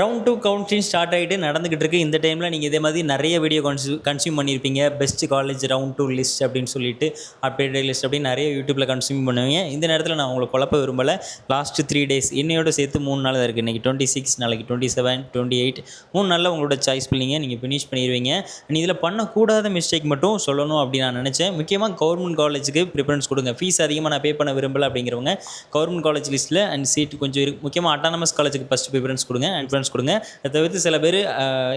Round two counselling start ஆகிட்டு நடந்துகிட்டு இருக்கு. இந்த டைமில் நீங்கள் இதே மாதிரி நிறைய வீடியோ கன்சியூ கன்சியூம் பண்ணியிருப்பீங்க best college round two list அப்படின்னு சொல்லிட்டு அப்டேட் லிஸ்ட் அப்படின்னு நிறைய யூடியூப்பில் கன்சியூம் பண்ணுவீங்க. இந்த நேரத்தில் நான் உங்களை குழப்ப விரும்பலை. லாஸ்ட் த்ரீ டேஸ் இன்னையோட சேர்த்து மூணு நாள் தான் இருக்குது இன்றைக்கி டுவெண்ட்டி சிக்ஸ் நாளைக்கு டுவெண்ட்டி செவன் டுவெண்ட்டி எயிட் மூணு நாளில் உங்களோட சாய்ஸ் பண்ணிங்க நீங்கள் ஃபினிஷ் பண்ணிடுவீங்க நீ இதில் பண்ணக்கூடாத மிஸ்டேக் மட்டும் சொல்லணும் அப்படின்னு நான் நினச்சேன். முக்கியமாக கவர்மெண்ட் காலேஜுக்கு ப்ரிஃபரன்ஸ் கொடுங்க. ஃபீஸ் அதிகமாக நான் பே பண்ண விரும்பலை அப்படிங்கிறவங்க கவர்மெண்ட் காலேஜ் லிஸ்ட்டில் அண்ட் சீட் கொஞ்சம் இருக்கு முக்கியமாக அட்டானமஸ் காலேஜுக்கு ஃபஸ்ட் ப்ரிஃபரன்ஸ் கொடுங்க. அண்ட் ப்ரிஃபரன்ஸ் கொடுங்க. அதை தவிர்த்து சில பேர்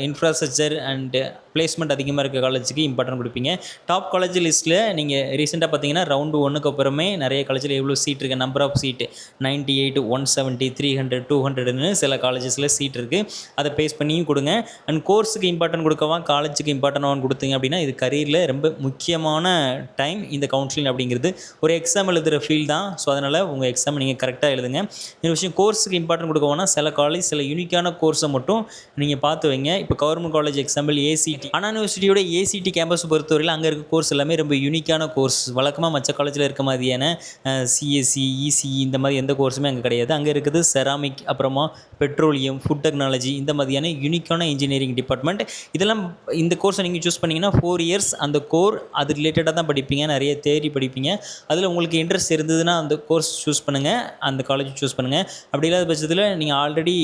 இன்ஃப்ராஸ்ட்ரக்சர் அண்ட் பிளேஸ்மெண்ட் அதிகமாக இருக்க காலேஜுக்கு இம்பார்ட்டன்ட் கொடுப்பீங்க. டாப் காலேஜ் லிஸ்ட்டில் நீங்கள் ரீசெண்டாக பார்த்தீங்கன்னா ரவுண்டு ஒன்றுக்கு அப்புறமே நிறைய காலேஜில் எவ்வளோ சீட் இருக்குது number of seat ninety eight one seventy three hundred two ஹண்ட்ரட்னு சில காலேஜஸில் சீட் இருக்குது அதை பேஸ் பண்ணியும் கொடுங்க. அண்ட் கோர்ஸுக்கு இம்பார்ட்டன்ட் கொடுக்கவா? காலேஜுக்கு இம்பார்ட்டன்ட் கொடுத்தீங்க அப்படின்னா இது கரியரில் ரொம்ப முக்கியமான டைம் இந்த கவுன்சிலிங் அப்படிங்கிறது. ஒரு எக்ஸாம் எழுதுகிற ஃபீல் தான். ஸோ அதனால் உங்கள் எக்ஸாம் நீங்கள் கரெக்டாக எழுதுங்க. இந்த விஷயம் கோர்ஸுக்கு இம்பார்ட்டன்ட் கொடுக்கவோன்னா சில காலேஜ் சில யூனிக்கான கோர்ஸை மட்டும் நீங்கள் பார்த்து வைங்க. இப்போ government college example ACT Anna யூனிவர்சிட்டியோட ACT campus பொறுத்தவரையில் அங்கே இருக்க கோர்ஸ் எல்லாமே ரொம்ப யூனிக்கான கோர்ஸ் வழக்கமாக மற்ற காலேஜில் இருக்க மாதிரியான சிஎஸ்சி இசிஇ இந்த மாதிரி எந்த கோர்ஸுமே அங்கே கிடையாது. அங்கே இருக்குது செராமிக் அப்புறமா பெட்ரோலியம் ஃபுட் டெக்னாலஜி இந்த மாதிரியான யூனிக்கான இன்ஜினியரிங் டிபார்ட்மெண்ட் இதெல்லாம் இந்த கோர்ஸை நீங்கள் சூஸ் பண்ணிங்கன்னா ஃபோர் இயர்ஸ் அந்த கோர் அது ரிலேட்டடாக தான் படிப்பீங்க. நிறைய தேரி படிப்பீங்க. அதில் உங்களுக்கு இன்ட்ரெஸ்ட் இருந்ததுன்னா அந்த கோர்ஸ் சூஸ் பண்ணுங்கள் அந்த காலேஜ் சூஸ் பண்ணுங்கள் அப்படி இல்லாத பட்சத்தில் நீங்கள் ஆல்ரெடி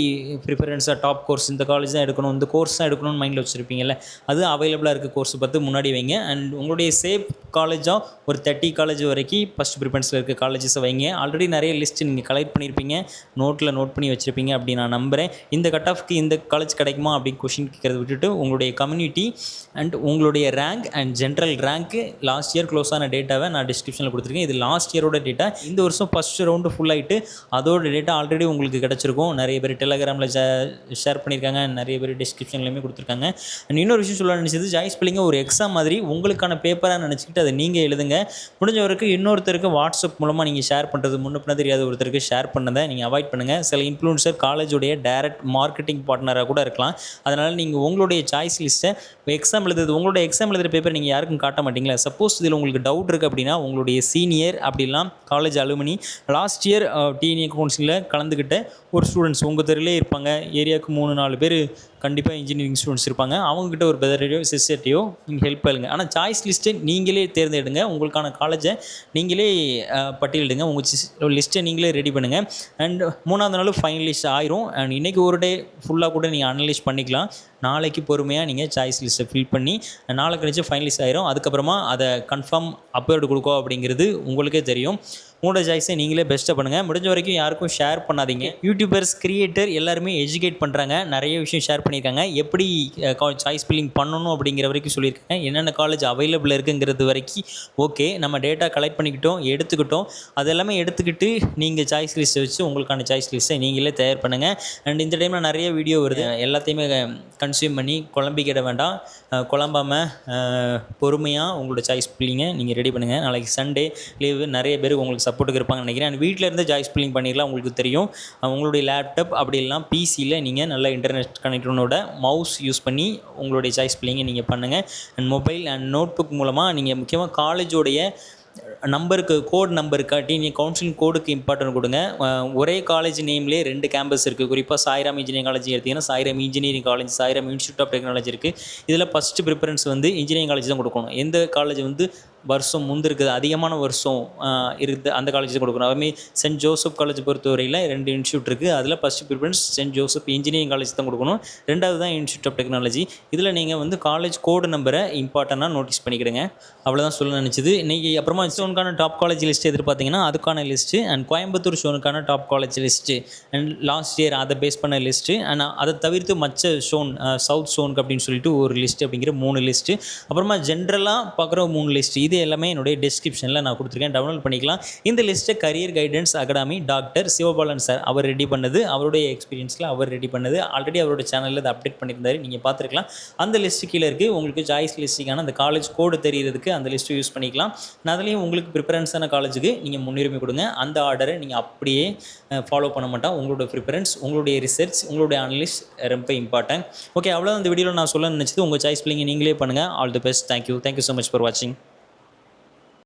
ப்ரிஃபரன்ஸாக டாப் கோர்ஸ் இந்த காலேஜ் தான் எடுக்கணும் இந்த கோர்ஸ் தான் எடுக்கணும்னு மைண்டில் வச்சுருப்பீங்கல்ல. அது அவைலபிளாக இருக்க கோர்ஸ் பார்த்து முன்னாடி வைங்க. அண்ட் உங்களுடைய சேஃப் காலேஜாக ஒரு தேர்ட்டி காலேஜ் வரைக்கும் ஃபஸ்ட் ப்ரிஃபரன்ஸில் இருக்க காலேஜஸை வைங்க. ஆல்ரெடி நிறைய லிஸ்ட் நீங்கள் கலெக்ட் பண்ணியிருப்பீங்க நோட்டில் நோட் பண்ணி வச்சுருப்பீங்க அப்படி நான் நம்புகிறேன் இந்த கட் ஆஃப்க்கு இந்த காலேஜ் கிடைக்குமா அப்படின்னு கொஷின் கேட்குறத விட்டுட்டு உங்களுடைய கம்யூனிட்டி அண்ட் உங்களுடைய ரேங்க் அண்ட் ஜென்ரல் ரேங்க்கு லாஸ்ட் இயர் க்ளோஸ் ஆன டேட்டாவை நான் டிஸ்கிரிப்ஷனில் கொடுத்துருக்கேன். இது லாஸ்ட் இயரோட டேட்டா இந்த வருஷம் ஃபஸ்ட் ரவுண்டு ஃபுல் ஆகிட்டு அதோட டேட்டா ஆல்ரெடி உங்களுக்கு கிடச்சிருக்கும். நிறைய பேர் டெலகிராமில் ஷேர் பண்ணியிருக்காங்க நிறைய பேர் டிஸ்கிரிப்ஷன்லேயுமே கொடுத்துருக்காங்க. அண்ட் இன்னொரு விஷயம் சொல்ல நினச்சது ஜாய்ஸ் பிள்ளைங்க ஒரு எக்ஸாம் மாதிரி உங்களுக்கான பேப்பராக நினச்சிக்கிட்டு அதை நீங்கள் எழுதுங்க. முடிஞ்ச வரைக்கும் இன்னொருத்தருக்கு வாட்ஸ்அப் மூலமாக நீங்கள் ஷேர் பண்ணுறது முன்ன பின்ன தெரியாத ஒருத்தருக்கு ஷேர் பண்ணதை நீங்கள் அவாய்ட் பண்ணுங்கள் சில இன்ஃப்ளூன்சர் காலேஜுடைய டைரக்ட் மார்க்கெட்டிங் பார்ட்னராக கூட இருக்கலாம். அதனால் நீங்கள் உங்களுடைய சாய்ஸ் லிஸ்ட்டை எக்ஸாம் எழுதுறது உங்களுடைய எக்ஸாம் எழுதுகிற பேப்பர் நீங்கள் யாருக்கும் காட்ட மாட்டீங்களா? சப்போஸ் இதில் உங்களுக்கு டவுட் இருக்குது அப்படின்னா உங்களுடைய சீனியர் அப்படிலாம் college alumni last year TNEA கவுன்சிலில் கலந்துக்கிட்ட ஒரு ஸ்டூடெண்ட்ஸ் உங்கள் தெருவிலே இருப்பாங்க. ஏரியாவுக்கு மூணு நாலு பேர் கண்டிப்பாக இன்ஜினியரிங் ஸ்டூடெண்ட்ஸ் இருப்பாங்க. அவங்கக்கிட்ட ஒரு பெதரையோ சிஸ்டர்ட்டையோ நீங்கள் ஹெல்ப் பண்ணுங்க. ஆனால் சாய்ஸ் லிஸ்ட்டை நீங்களே தேர்ந்தெடுங்க. உங்களுக்கான காலேஜை நீங்களே பட்டியலிடுங்க. உங்கள் லிஸ்ட்டை நீங்களே ரெடி பண்ணுங்கள் அண்ட் மூணாவது நாள் ஃபைனலிஸ்ட் ஆயிரும். அண்ட் இன்றைக்கி ஒரு டே ஃபுல்லாக கூட நீங்கள் அனலைஸ் பண்ணிக்கலாம். நாளைக்கு பொறுமையாக நீங்கள் சாய்ஸ் லிஸ்ட்டை ஃபில் பண்ணி நாளை கழிச்சு ஃபைனலிஸ்ட் ஆயிரும். அதுக்கப்புறமா அதை கன்ஃபார்ம் அப்லோடு கொடுக்கோ அப்படிங்கிறது உங்களுக்கே தெரியும். உங்களோட சாய்ஸை நீங்களே பெஸ்ட்டாக பண்ணுங்கள் முடிஞ்ச வரைக்கும் யாருக்கும் ஷேர் பண்ணாதீங்க. யூடியூபர்ஸ் கிரியேட்டர் எல்லாருமே எஜுகேட் பண்ணுறாங்க நிறைய விஷயம் ஷேர் பண்ணியிருக்காங்க. எப்படி சாய்ஸ் ஃபில்லிங் பண்ணணும் அப்படிங்கிற வரைக்கும் சொல்லியிருக்காங்க. என்னென்ன காலேஜ் அவைலபிள் இருக்குங்கிறது வரைக்கும் ஓகே நம்ம டேட்டா கலெக்ட் பண்ணிக்கிட்டோம் எடுத்துக்கிட்டோம். அது எல்லாமே எடுத்துக்கிட்டு நீங்கள் சாய்ஸ் லிஸ்ட்டை வச்சு உங்களுக்கான சாய்ஸ் லிஸ்ட்டை நீங்களே தயார் பண்ணுங்கள் அண்ட் இந்த டைமில் நிறைய வீடியோ வருது. எல்லாத்தையுமே கன்சியூம் பண்ணி குழம்பிக்கிட வேண்டாம். குழம்பாமல் பொறுமையாக உங்களோட சாய்ஸ் பில்லிங்கை நீங்கள் ரெடி பண்ணுங்கள் நாளைக்கு சண்டே லீவு நிறைய பேர் உங்களுக்கு சப்போர்ட்டுக்கு இருப்பாங்கன்னு நினைக்கிறேன். அண்ட் வீட்டில் இருந்து ஜாய் ஸ்பில்லிங் பண்ணிடலாம் உங்களுக்கு தெரியும். உங்களுடைய லேப்டாப் அப்படி இல்லைனா பிசியில் நீங்கள் நல்ல இன்டர்நெட் கனெக்டனோட மவுஸ் யூஸ் பண்ணி உங்களுடைய ஜாய் பில்லிங்கை நீங்கள் பண்ணுங்கள் and mobile and notebook மூலமாக நீங்கள் முக்கியமாக காலேஜோடைய நம்பருக்கு கோட் நம்பருக்காட்டி நீங்கள் கவுன்சிலிங் கோடுக்கு இம்பார்ட்டன்ட் கொடுங்க. ஒரே காலேஜ் நேம்லேயே ரெண்டு கேம்பஸ் இருக்குது குறிப்பாக சாய்ராம் இன்ஜினியரிங் காலேஜ் எடுத்தீங்கன்னா Sairam engineering college Sairam institute of technology இருக்குது இதில் ஃபஸ்ட்டு ப்ரிஃபரன்ஸ் வந்து இன்ஜினியரிங் காலேஜ் தான் கொடுக்கணும். எந்த காலேஜ் வந்து வருஷம் முந்திருக்குது அதிகமான வருஷம் இருக்குது அந்த காலேஜ் கொடுக்கணும். அதுமாதிரி சென்ட் ஜோசப் காலேஜ் பொறுத்தவரையில் ரெண்டு இன்ஸ்டியூட் இருக்குது அதில் first preference Saint Joseph engineering college தான் கொடுக்கணும். ரெண்டாவது தான் இன்ஸ்டியூட் ஆஃப் டெக்னாலஜி இதில் நீங்கள் வந்து காலேஜ் கோடு நம்பரை இம்பார்ட்டண்ட்டாக நோட்டீஸ் பண்ணிக்கிடுங்க. அவ்வளோதான் சொல்ல நினச்சிது. இன்றைக்கி அப்புறமா ஷோனுக்கான டாப் காலேஜ் லிஸ்ட் எதிர்பார்த்தீங்கன்னா அதுக்கான list and Coimbatore ஷோனுக்கான top college list and last year அதை பேஸ் பண்ண லிஸ்ட்டு அண்ட் அதை தவிர்த்து மற்ற ஷோன் சவுத் ஷோனுக்கு அப்படின்னு சொல்லிட்டு ஒரு லிஸ்ட் அப்படிங்கிற மூணு லிஸ்ட்டு அப்புறமா ஜென்ரலாக பார்க்குற மூணு லிஸ்ட் இது எல்லாமே என்னுடைய டிஸ்கிரிப்ஷனில் நான் கொடுத்துருக்கேன். டவுன்லோட் பண்ணிக்கலாம். இந்த லிஸ்ட்டை career guidance academy doctor Sivabalan sir அவர் ரெடி பண்ணது அவருடைய எக்ஸ்பீரியன்ஸில் அவர் ரெடி பண்ணது. ஆல்ரெடி அவரோட சேனலில் அதை அப்டேட் பண்ணியிருந்தாரு. நீங்கள் பார்த்துருக்கலாம். அந்த லிஸ்ட்டு கீழே இருக்குது உங்களுக்கு சாய்ஸ் லிஸ்ட்டுக்கான அந்த காலேஜ் கோடு தெரியறதுக்கு அந்த லிஸ்ட்டு யூஸ் பண்ணிக்கலாம். நான் அதுலேயும் உங்களுக்கு ப்ரிஃபரன்ஸான காலேஜுக்கு நீங்கள் முன்னுரிமை கொடுங்க. அந்த ஆர்டரை நீங்கள் அப்படியே ஃபாலோ பண்ண மாட்டோம். உங்களோட ப்ரிஃபரன்ஸ் உங்களுடைய ரிசர்ச் உங்களுடைய அனலிஸ்ட் ரொம்ப இம்பார்ட்டன்ட் ஓகே அவ்வளோ அந்த வீடியோவில் நான் சொல்ல நினச்சது. உங்கள் சாய்ஸ் பிள்ளைங்க நீங்களே பண்ணுங்கள் all the best thank you thank you so much for வாட்சிங்